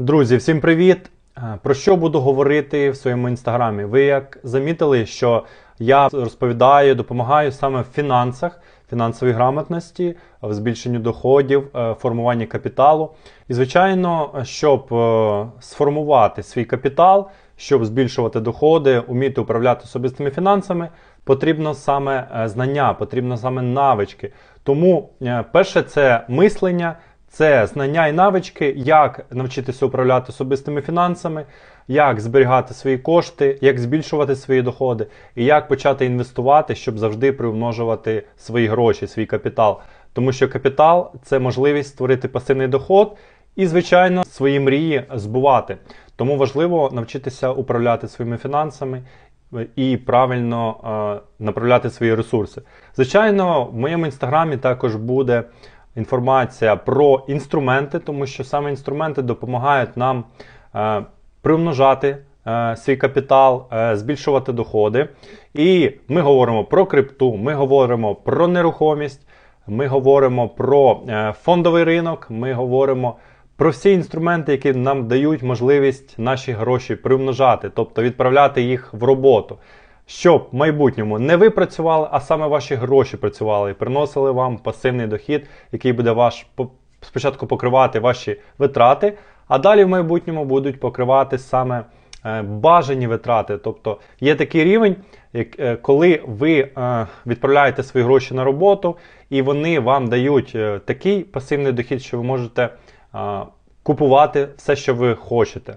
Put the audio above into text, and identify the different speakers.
Speaker 1: Друзі, всім привіт! Е, Про що буду говорити в своєму інстаграмі? Ви як замітили, що я розповідаю, допомагаю саме в фінансах, фінансовій грамотності, в збільшенню доходів, е, формуванні капіталу. І, звичайно, щоб е, сформувати свій капітал, щоб збільшувати доходи, уміти управляти особистими фінансами, потрібно саме знання, потрібно саме навички. Тому перше це мислення. Це знання і навички, як навчитися управляти особистими фінансами, як зберігати свої кошти, як збільшувати свої доходи, і як почати інвестувати, щоб завжди приумножувати свої гроші, свій капітал. Тому що капітал це можливість створити пасивний доход і, звичайно, свої мрії збувати. Тому важливо навчитися управляти своїми фінансами і правильно е, направляти свої ресурси. Звичайно, в моєму інстаграмі також буде інформація про інструменти, тому що саме інструменти допомагають нам е, примножати е, свій капітал, е, збільшувати доходи. І ми говоримо про крипту, ми говоримо про нерухомість, ми говоримо про е, фондовий ринок, ми говоримо про всі інструменти, які нам дають можливість наші гроші примножати, тобто відправляти їх в роботу. Щоб в майбутньому не ви працювали, а саме ваші гроші працювали і приносили вам пасивний дохід, який буде ваш спочатку покривати ваші витрати, а далі в майбутньому будуть покривати саме е, бажані витрати. Тобто є такий рівень, е, коли ви е, відправляєте свої гроші на роботу, і вони вам дають такий пасивний дохід, що ви можете купувати все, що ви хочете.